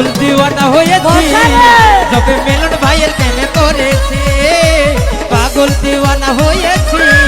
পাগল দিওয়ানা হয়েছি তবে মেলন ভাইয়ের প্রেমে পড়েছি পাগল দিওয়ানা হয়েছি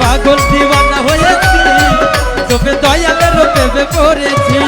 পাগল দিওয়ানা হয়েছি তোকে দয়ালের প্রেমে পড়েছি।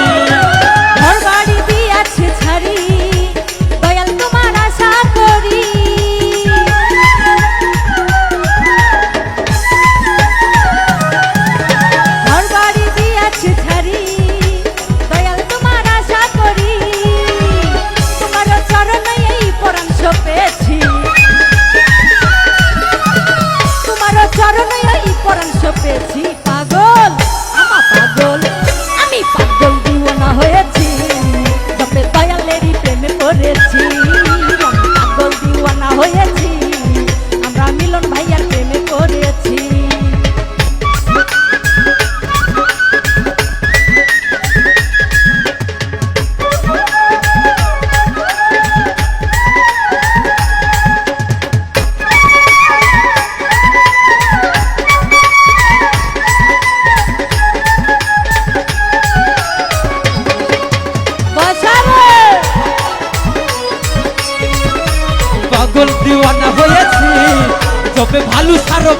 সবে ভালু সারো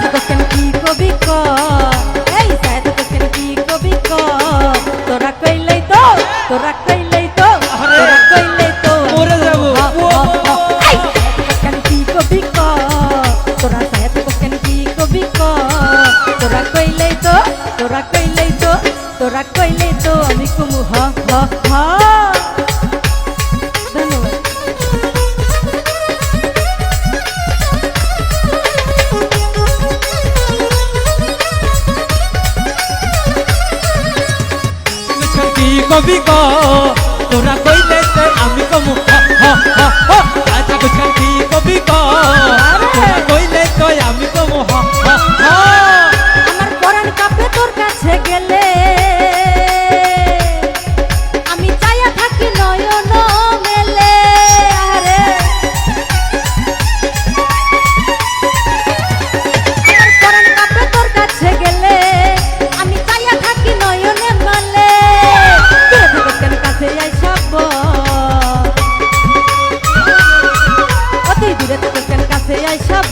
থাকো কেন কি কবি ক কবি গ। তোরা কইলে আমি কমু। Yeah,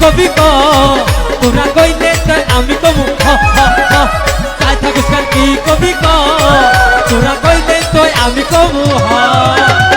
কবি ক তোরা কইলে তাই আমি তো কমু তাই থাকিস কি কবি ক তোরা কইলে তাই আমি কমু হা